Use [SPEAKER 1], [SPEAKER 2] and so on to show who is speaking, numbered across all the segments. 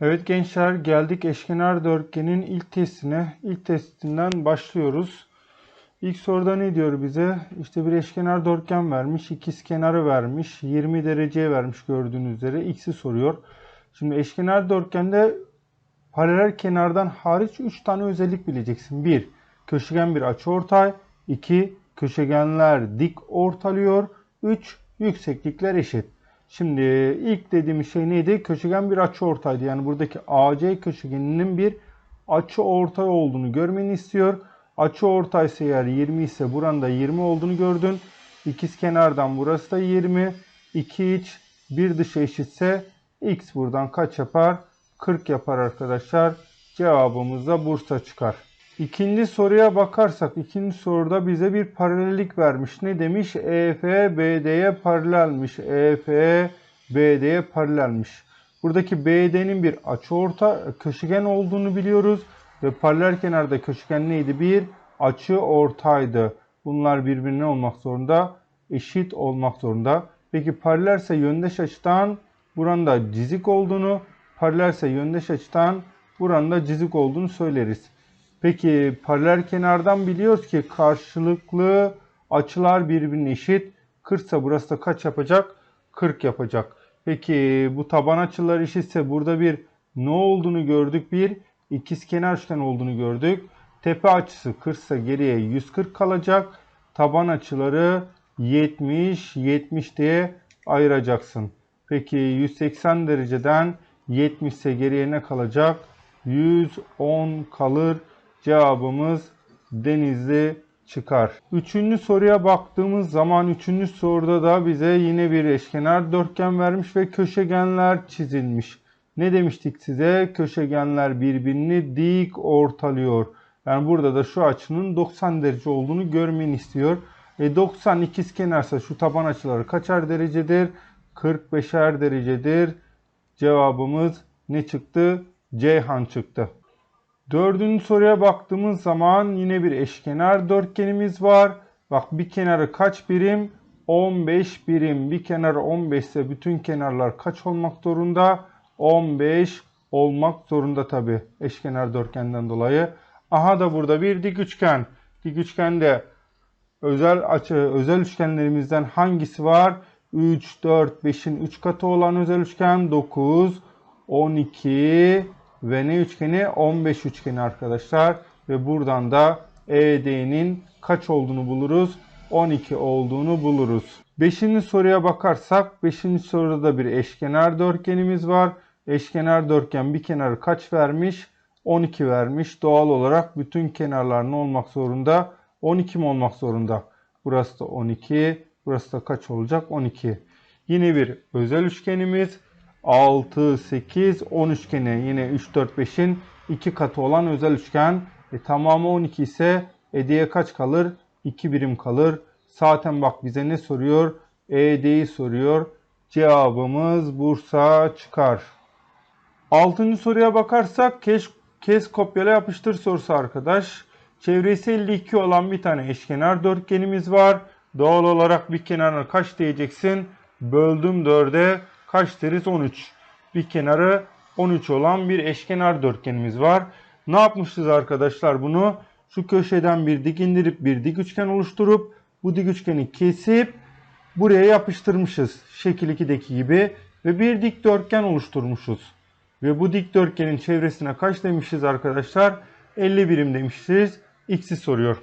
[SPEAKER 1] Evet gençler geldik eşkenar dörtgenin ilk testine. İlk testinden başlıyoruz. İlk soruda ne diyor bize? İşte bir eşkenar dörtgen vermiş, ikizkenarı vermiş, 20 dereceye vermiş gördüğünüz üzere x'i soruyor. Şimdi eşkenar dörtgende paralel kenardan hariç 3 tane özellik bileceksin. 1. Köşegen bir açıortay. 2. Köşegenler dik ortalıyor. 3. Yükseklikler eşit. Şimdi ilk dediğimiz şey neydi? Köşegen bir açıortaydı. Yani buradaki AC köşegeninin bir açıortay olduğunu görmeni istiyor. Açıortay ise eğer 20 ise buranın da 20 olduğunu gördün. İkiz kenardan burası da 20. 2 iç bir dış eşitse x buradan kaç yapar? 40 yapar arkadaşlar. Cevabımız da Bursa çıkar. İkinci soruya bakarsak ikinci soruda bize bir paralellik vermiş. Ne demiş? EF BD'ye paralelmiş. EF BD'ye paralelmiş. Buradaki BD'nin bir açıorta köşegen olduğunu biliyoruz ve paralel kenarda köşegen neydi? Bir açı ortaydı. Bunlar birbirine olmak zorunda, eşit olmak zorunda. Peki paralelse yöndeş açıdan buranın da cizik olduğunu, paralelse yöndeş açıdan buranın da cizik olduğunu söyleriz. Peki paralel kenardan biliyoruz ki karşılıklı açılar birbirine eşit. 40 ise burası da kaç yapacak? 40 yapacak. Peki bu taban açılar eşitse burada bir ne olduğunu gördük? Bir ikizkenar üçgen olduğunu gördük. Tepe açısı 40 ise geriye 140 kalacak. Taban açıları 70, 70 diye ayıracaksın. Peki 180 dereceden 70 ise geriye ne kalacak? 110 kalır. Cevabımız Denizli çıkar. Üçüncü soruya baktığımız zaman üçüncü soruda da bize yine bir eşkenar dörtgen vermiş ve köşegenler çizilmiş. Ne demiştik size? Köşegenler birbirini dik ortalıyor. Yani burada da şu açının 90 derece olduğunu görmeni istiyor. E 90 ikizkenarsa şu taban açıları kaçar derecedir? 45'er derecedir. Cevabımız ne çıktı? Ceyhan çıktı. Dördüncü soruya baktığımız zaman yine bir eşkenar dörtgenimiz var. Bak bir kenarı kaç birim? 15 birim. Bir kenarı 15 ise bütün kenarlar kaç olmak zorunda? 15 olmak zorunda tabi eşkenar dörtgenden dolayı. Aha da burada bir dik üçgen. Dik üçgende özel açı, özel üçgenlerimizden hangisi var? 3, 4, 5'in 3 katı olan özel üçgen 9, 12 ve ne üçgeni? 15 üçgeni arkadaşlar. Ve buradan da ED'nin kaç olduğunu buluruz? 12 olduğunu buluruz. 5. soruya bakarsak 5. soruda da bir eşkenar dörtgenimiz var. Eşkenar dörtgen bir kenarı kaç vermiş? 12 vermiş. Doğal olarak bütün kenarlar ne olmak zorunda? 12 mi olmak zorunda? Burası da 12. Burası da kaç olacak? 12. Yine bir özel üçgenimiz. 6, 8, 10 üçgeni. Yine 3, 4, 5'in 2 katı olan özel üçgen. E, tamamı 12 ise ED'ye kaç kalır? 2 birim kalır. Zaten bak bize ne soruyor? ED'yi soruyor. Cevabımız Bursa çıkar. Altıncı soruya bakarsak kes, kes kopyala yapıştır sorusu arkadaş. Çevresi 52 olan bir tane eşkenar dörtgenimiz var. Doğal olarak bir kenarına kaç diyeceksin? Böldüm 4'e kaç deriz? 13. Bir kenarı 13 olan bir eşkenar dörtgenimiz var. Ne yapmışız arkadaşlar bunu? Şu köşeden bir dik indirip bir dik üçgen oluşturup bu dik üçgeni kesip buraya yapıştırmışız. Şekil 2'deki gibi ve bir dikdörtgen oluşturmuşuz. Ve bu dikdörtgenin çevresine kaç demişiz arkadaşlar? 50 birim demişiz. X'i soruyor.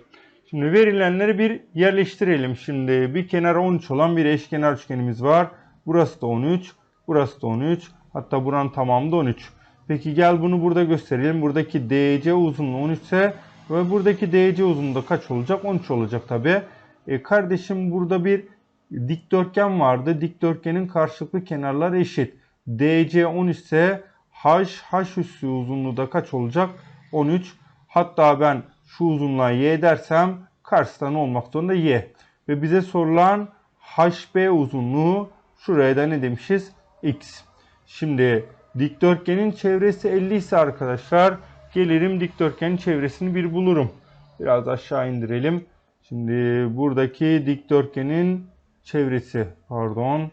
[SPEAKER 1] Şimdi verilenleri bir yerleştirelim. Şimdi bir kenar 13 olan bir eşkenar üçgenimiz var. Burası da 13. Burası da 13. Hatta buranın tamamı da 13. Peki gel bunu burada gösterelim. Buradaki DC uzunluğu 13 ise ve buradaki DC uzunluğu da kaç olacak? 13 olacak tabi. E kardeşim burada bir dikdörtgen vardı. Dikdörtgenin karşılıklı kenarları eşit. DC 13 ise H, H üssü uzunluğu da kaç olacak? 13. Hatta ben şu uzunluğa y dersem karşısında ne olmak zorunda? y. Ve bize sorulan HB uzunluğu şuraya da ne demişiz? x. Şimdi dikdörtgenin çevresi 50 ise arkadaşlar gelirim dikdörtgenin çevresini bir bulurum. Biraz aşağı indirelim. Şimdi buradaki dikdörtgenin çevresi pardon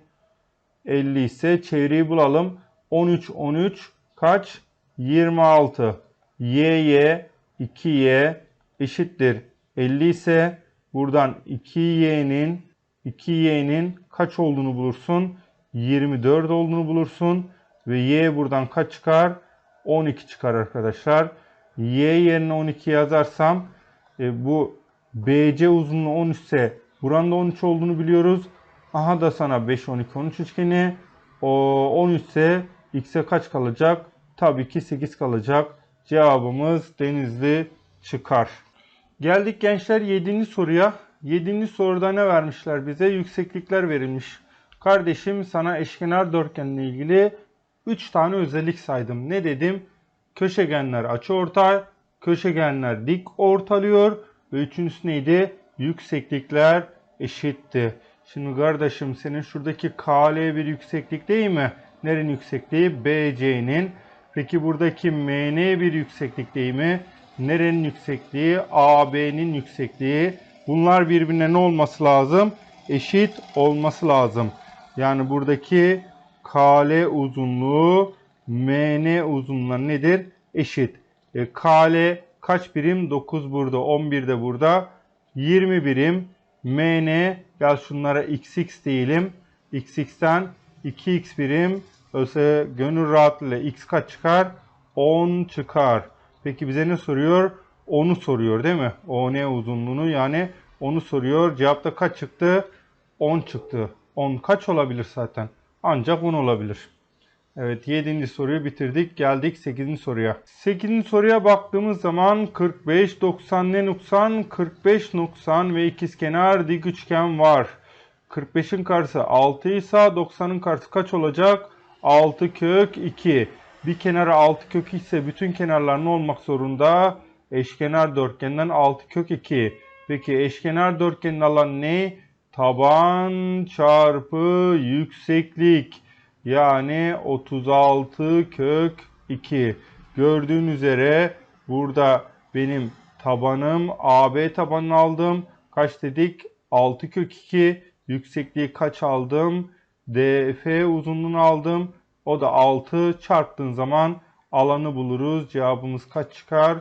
[SPEAKER 1] 50 ise çevreyi bulalım. 13 13 kaç? 26. Y'ye 2Y eşittir 50 ise buradan 2Y'nin 2Y'nin kaç olduğunu bulursun? 24 olduğunu bulursun. Ve Y buradan kaç çıkar? 12 çıkar arkadaşlar. Y yerine 12 yazarsam e, bu BC uzunluğu 13 ise buranın da 13 olduğunu biliyoruz. Aha da sana 5, 12, 13 üçgeni. O 13 ise x'e kaç kalacak? Tabii ki 8 kalacak. Cevabımız Denizli çıkar. Geldik gençler 7. soruya. 7. soruda ne vermişler bize? Yükseklikler verilmiş. Kardeşim sana eşkenar dörtgenle ilgili 3 tane özellik saydım. Ne dedim? Köşegenler açıortay, köşegenler dik ortalıyor ve üçüncüsü neydi? Yükseklikler eşitti. Şimdi kardeşim senin şuradaki KL bir yükseklik değil mi? Nerenin yüksekliği? BC'nin. Peki buradaki MN bir yükseklik değil mi? Nerenin yüksekliği? AB'nin yüksekliği. Bunlar birbirine ne olması lazım? Eşit olması lazım. Yani buradaki KL uzunluğu MN uzunluğuna nedir? Eşit. E, KL kaç birim? 9 burada, 11 de burada. 20 birim. MN gel şunlara XX diyelim. XX'ten 2x birim. Öyleyse gönül rahatlığıyla x kaç çıkar? 10 çıkar. Peki bize ne soruyor? 10'u soruyor değil mi? ON uzunluğunu yani onu soruyor. Cevapta kaç çıktı? 10 çıktı. 10 kaç olabilir zaten? Ancak 10 olabilir. Evet 7. soruyu bitirdik. Geldik 8. soruya. 8. soruya baktığımız zaman 45, 90 ne noksan, 45 noksan ve ikizkenar dik üçgen var. 45'in karşısı 6 ise 90'ın karşısı kaç olacak? 6 kök 2. Bir kenarı 6 kök 2 ise bütün kenarlar ne olmak zorunda? Eşkenar dörtgenden 6 kök 2. Peki eşkenar dörtgenin alanı ne? Taban çarpı yükseklik. Yani 36 kök 2. Gördüğün üzere burada benim tabanım AB tabanını aldım. Kaç dedik? 6 kök 2. Yüksekliği kaç aldım? DF uzunluğunu aldım. O da 6 çarptığın zaman alanı buluruz. Cevabımız kaç çıkar?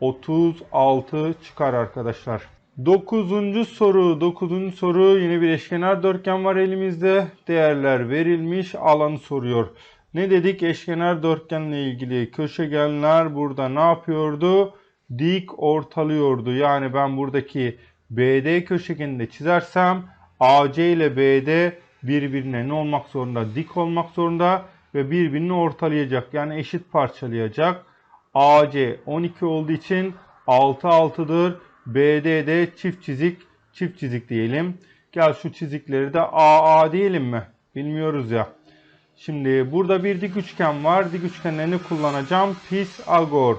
[SPEAKER 1] 36 çıkar arkadaşlar. Dokuzuncu soru. Dokuzuncu soru yine bir eşkenar dörtgen var elimizde. Değerler verilmiş. Alanı soruyor. Ne dedik? Eşkenar dörtgenle ilgili köşegenler burada ne yapıyordu? Dik ortalıyordu. Yani ben buradaki BD köşegenini çizersem AC ile BD birbirine ne olmak zorunda? Dik olmak zorunda ve birbirini ortalayacak. Yani eşit parçalayacak. AC 12 olduğu için 6 6'dır. BD'de çift çizik çift çizik diyelim. Gel şu çizikleri de AA diyelim mi? Bilmiyoruz ya. Şimdi burada bir dik üçgen var. Dik üçgenlerini kullanacağım. Pisagor.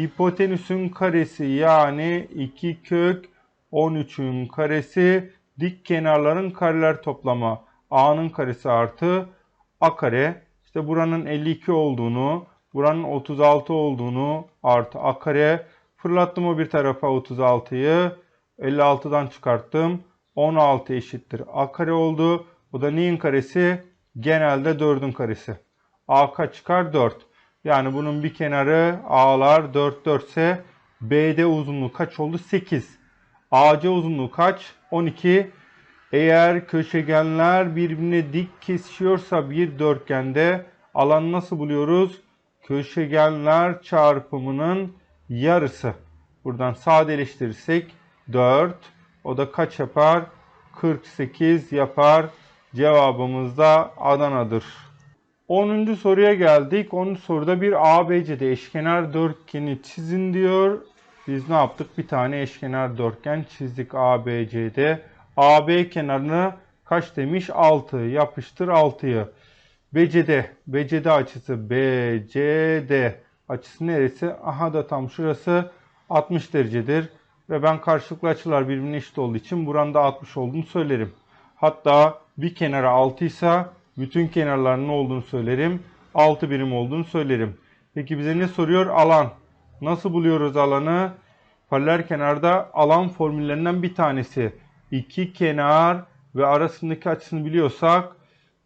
[SPEAKER 1] Hipotenüsün karesi yani 2 kök 13'ün karesi dik kenarların kareler toplamı. A'nın karesi artı A kare. İşte buranın 52 olduğunu, buranın 36 olduğunu artı A kare. Fırlattım o bir tarafa 36'yı. 56'dan çıkarttım. 16 eşittir A kare oldu. Bu da neyin karesi? Genelde 4'ün karesi. A kaç çıkar? 4. Yani bunun bir kenarı A'lar 4 4 ise BD uzunluğu kaç oldu? 8. AC uzunluğu kaç? 12. Eğer köşegenler birbirine dik kesişiyorsa bir dörtgende alanı nasıl buluyoruz? Köşegenler çarpımının yarısı. Buradan sadeleştirirsek 4. O da kaç yapar? 48 yapar. Cevabımız da Adana'dır. 10. soruya geldik. 10. soruda bir ABC'de eşkenar dörtgeni çizin diyor. Biz ne yaptık? Bir tane eşkenar dörtgen çizdik ABC'de. AB kenarını kaç demiş? 6. Yapıştır 6'yı. BCD. BCD açısı BCD açısı neresi? Aha da tam şurası 60 derecedir. Ve ben karşılıklı açılar birbirine eşit olduğu için buranda 60 olduğunu söylerim. Hatta bir kenara 6 ise bütün kenarların ne olduğunu söylerim. 6 birim olduğunu söylerim. Peki bize ne soruyor? Alan. Nasıl buluyoruz alanı? Paralel kenarda alan formüllerinden bir tanesi. İki kenar ve arasındaki açısını biliyorsak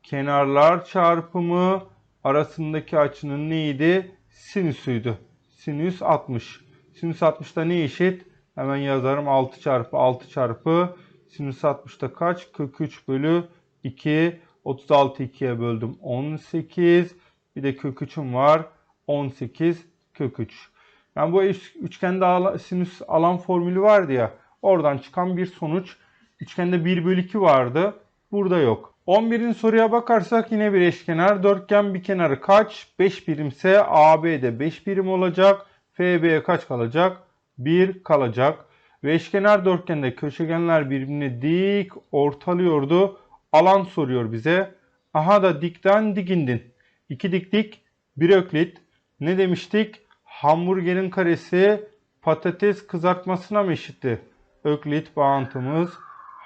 [SPEAKER 1] kenarlar çarpımı arasındaki açının neydi? Sinüsüydü. Sinüs 60. Sinüs 60'da ne eşit? Hemen yazarım 6 çarpı 6 çarpı sinüs 60'da kaç? Kök 3 bölü 2. 36 2'ye böldüm 18. Bir de kök 3'üm var. 18 kök 3. Yani bu üç- üçgende sinüs alan formülü vardı ya. Oradan çıkan bir sonuç. Üçgende 1 bölü 2 vardı. Burada yok. 11. soruya bakarsak yine bir eşkenar. Dörtgen bir kenarı kaç? 5 birimse AB'de 5 birim olacak. FB'ye kaç kalacak? 1 kalacak. Ve eşkenar dörtgende köşegenler birbirini dik ortalıyordu. Alan soruyor bize. Aha da dikten dik indin. 2 dik dik 1 öklit. Ne demiştik? Hamburgerin karesi patates kızartmasına mı eşitti? Öklit bağıntımız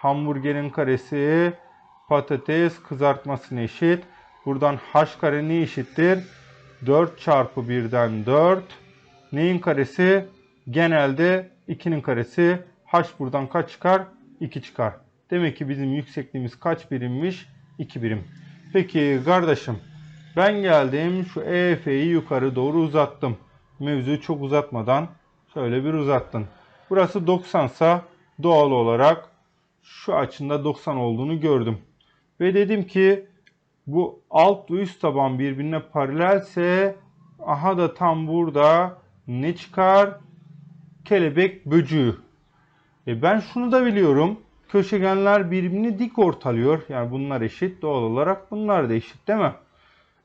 [SPEAKER 1] hamburgerin karesi patates kızartmasına eşit. Buradan h kare ne eşittir? 4 çarpı 1'den 4. Neyin karesi? Genelde 2'nin karesi. H buradan kaç çıkar? 2 çıkar. Demek ki bizim yüksekliğimiz kaç birimmiş? 2 birim. Peki kardeşim ben geldim şu EF'yi yukarı doğru uzattım. Mevzuyu çok uzatmadan şöyle bir uzattın. Burası 90 sa doğal olarak şu açında 90 olduğunu gördüm. Ve dedim ki bu alt ve üst taban birbirine paralelse aha da tam burada ne çıkar? Kelebek böcüğü. E ben şunu da biliyorum. Köşegenler birbirini dik ortalıyor. Yani bunlar eşit. Doğal olarak bunlar da eşit değil mi?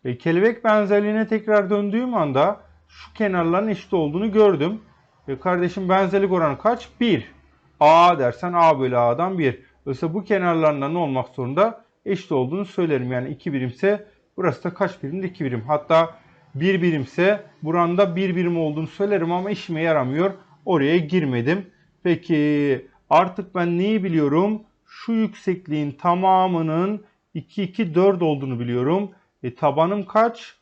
[SPEAKER 1] E, kelebek benzerliğine tekrar döndüğüm anda şu kenarların eşit olduğunu gördüm. E, kardeşim benzerlik oranı kaç? 1. A dersen A bölü A'dan 1. Oysa bu kenarlarında ne olmak zorunda? Eşit olduğunu söylerim. Yani 2 birimse burası da kaç birimde? 2 birim. Hatta 1 birimse buranda 1 birim olduğunu söylerim ama işime yaramıyor. Oraya girmedim. Peki artık ben neyi biliyorum? Şu yüksekliğin tamamının 2 2 4 olduğunu biliyorum. E, tabanım kaç?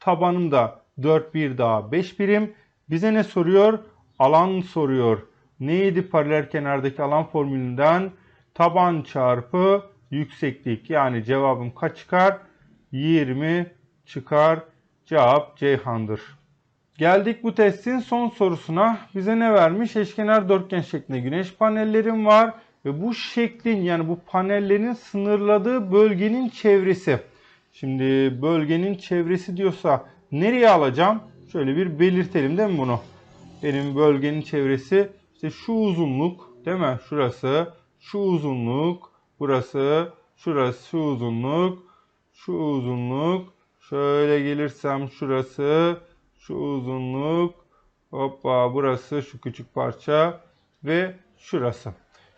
[SPEAKER 1] Tabanım da 4 bir daha 5 birim. Bize ne soruyor? Alan soruyor. Neydi paralel kenardaki alan formülünden? Taban çarpı yükseklik. Yani cevabım kaç çıkar? 20 çıkar. Cevap Ceyhan'dır. Geldik bu testin son sorusuna. Bize ne vermiş? Eşkenar dörtgen şeklinde güneş panellerim var. Ve bu şeklin yani bu panellerin sınırladığı bölgenin çevresi. Şimdi bölgenin çevresi diyorsa nereye alacağım? Şöyle bir belirtelim değil mi bunu? Benim bölgenin çevresi işte şu uzunluk değil mi? Şurası, şu uzunluk, burası, şurası, şu uzunluk, şu uzunluk. Şöyle gelirsem şurası, şu uzunluk, hoppa burası, şu küçük parça ve şurası.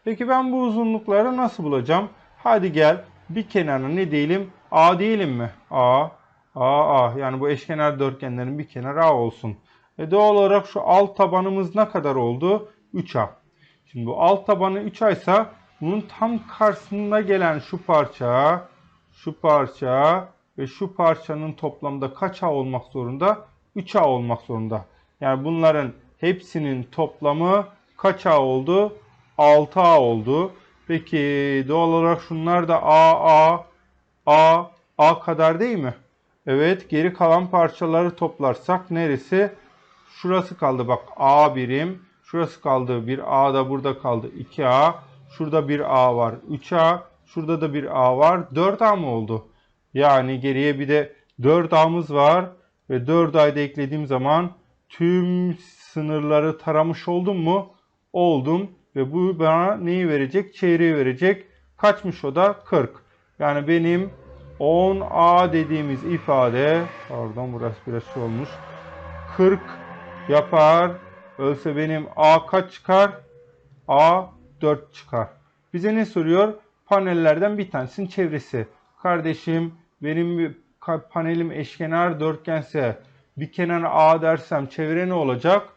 [SPEAKER 1] Peki ben bu uzunlukları nasıl bulacağım? Hadi gel bir kenarına ne diyelim? A diyelim mi? A, A, A. Yani bu eşkenar dörtgenlerin bir kenarı A olsun. E doğal olarak şu alt tabanımız ne kadar oldu? 3A. Şimdi bu alt tabanı 3A ise bunun tam karşısında gelen şu parça, şu parça ve şu parçanın toplamda kaç A olmak zorunda? 3A olmak zorunda. Yani bunların hepsinin toplamı kaç A oldu? 6A oldu. Peki doğal olarak şunlar da A, A, A, A kadar değil mi? Evet geri kalan parçaları toplarsak neresi? Şurası kaldı bak A birim. Şurası kaldı bir A da burada kaldı 2A. Şurada bir A var 3A. Şurada da bir A var 4A mı oldu? Yani geriye bir de 4A'mız var. Ve 4A'yı da eklediğim zaman tüm sınırları taramış oldum mu? Oldum. Ve bu bana neyi verecek? Çeyreği verecek. Kaçmış o da? 40. Yani benim 10A dediğimiz ifade, pardon burası biraz şey olmuş. 40 yapar. Ölse benim A kaç çıkar? A 4 çıkar. Bize ne soruyor? Panellerden bir tanesinin çevresi. Kardeşim benim panelim eşkenar dörtgense bir kenara A dersem çevre ne olacak?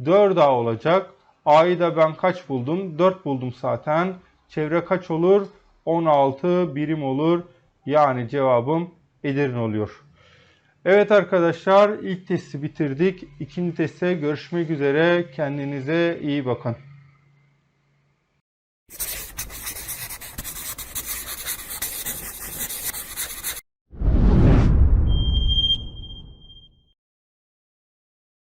[SPEAKER 1] 4A olacak. A'yı da ben kaç buldum? 4 buldum zaten. Çevre kaç olur? 16 birim olur. Yani cevabım Edirne oluyor. Evet arkadaşlar ilk testi bitirdik. İkinci teste görüşmek üzere. Kendinize iyi bakın.